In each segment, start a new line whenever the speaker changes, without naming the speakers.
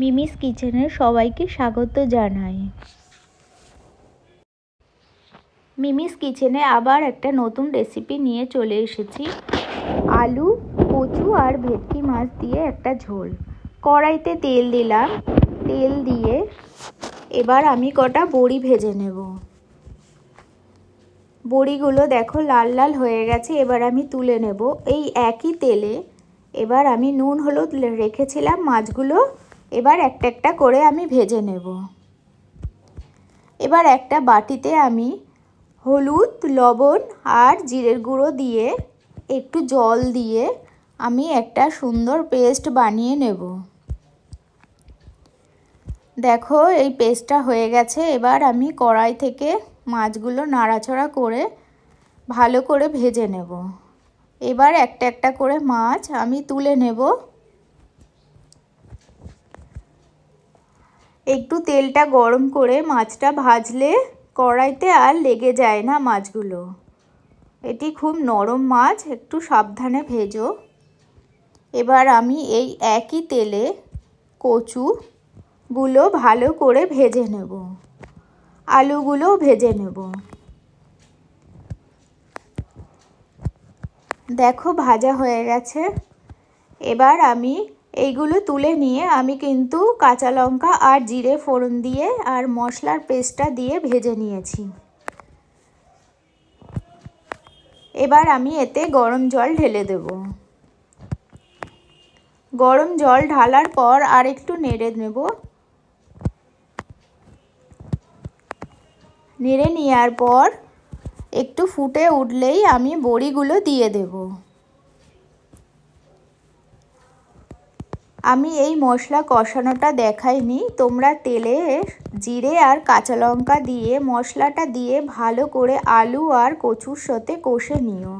Mimi's কিচেনে সবাইকে স্বাগত জানাই। মিমিস কিচেনে আবার একটা নতুন রেসিপি নিয়ে চলে এসেছি। আলু, কচু আর ভেটকি মাছ দিয়ে একটা ঝোল। কড়াইতে তেল দিলাম। তেল দিয়ে এবার আমি কটা বড়ি ভেজে নেব। বড়িগুলো দেখো লাল লাল হয়ে গেছে, এবার আমি তুলে নেব। এই একই তেলে এবার আমি নুন, হলুদ রেখেছিলাম মাছগুলো। এবার একটা একটা করে আমি ভেজে নেব। এবার একটা বাটিতে আমি হলুদ, লবণ আর জিরের গুঁড়ো দিয়ে একটু জল দিয়ে আমি একটা সুন্দর পেস্ট বানিয়ে নেব। দেখো, এই পেস্টটা হয়ে গেছে। এবার আমি কড়াই থেকে মাছগুলো নাড়াচড়া করে ভালো করে ভেজে নেব। এবার একটা একটা করে মাছ আমি তুলে নেব। একটু তেলটা গরম করে মাছটা ভাজলে কড়াইতে আর লেগে যায় না মাছগুলো। এটি খুব নরম মাছ, একটু সাবধানে ভেজো। এবার আমি এই একই তেলে কচুগুলো ভালো করে ভেজে নেব। আলুগুলো ভেজে নেব। দেখো ভাজা হয়ে গেছে। এবার আমি এইগুলো তুলে নিয়ে আমি কিন্তু কাঁচা লঙ্কা আর জিরে ফোড়ন দিয়ে আর মশলার পেস্টটা দিয়ে ভেজে নিয়েছি। এবার আমি এতে গরম জল ঢেলে দেব। গরম জল ঢালার পর আর একটু নেড়ে নেব। নেড়ে নেওয়ার পর একটু ফুটে উঠলেই আমি বড়িগুলো দিয়ে দেব। আমি এই মশলা কষানোটা দেখাইনি। তোমরা তেলে জিরে আর কাঁচা লঙ্কা দিয়ে মশলাটা দিয়ে ভালো করে আলু আর কচুর সাথে কষে নিও।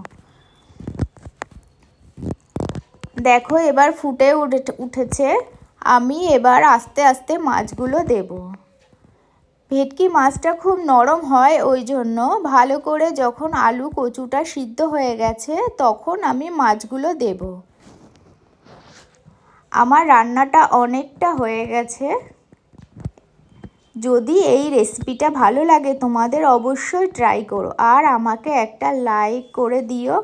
দেখো এবার ফুটে উঠে, উঠেছে। আমি এবার আস্তে আস্তে মাছগুলো দেব। ভেটকি মাছটা খুব নরম হয় ওই জন্য ভালো করে যখন আলু কচুটা সিদ্ধ হয়ে গেছে তখন আমি মাছগুলো দেবো। আমার রান্নাটা অনেকটা হয়ে গেছে। যদি এই রেসিপিটা ভালো লাগে, তোমাদের অবশ্যই ট্রাই করো। আর আমাকে একটা লাইক করে দিও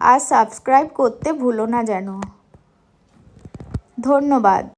আর সাবস্ক্রাইব করতে ভুলো না যেন। ধন্যবাদ।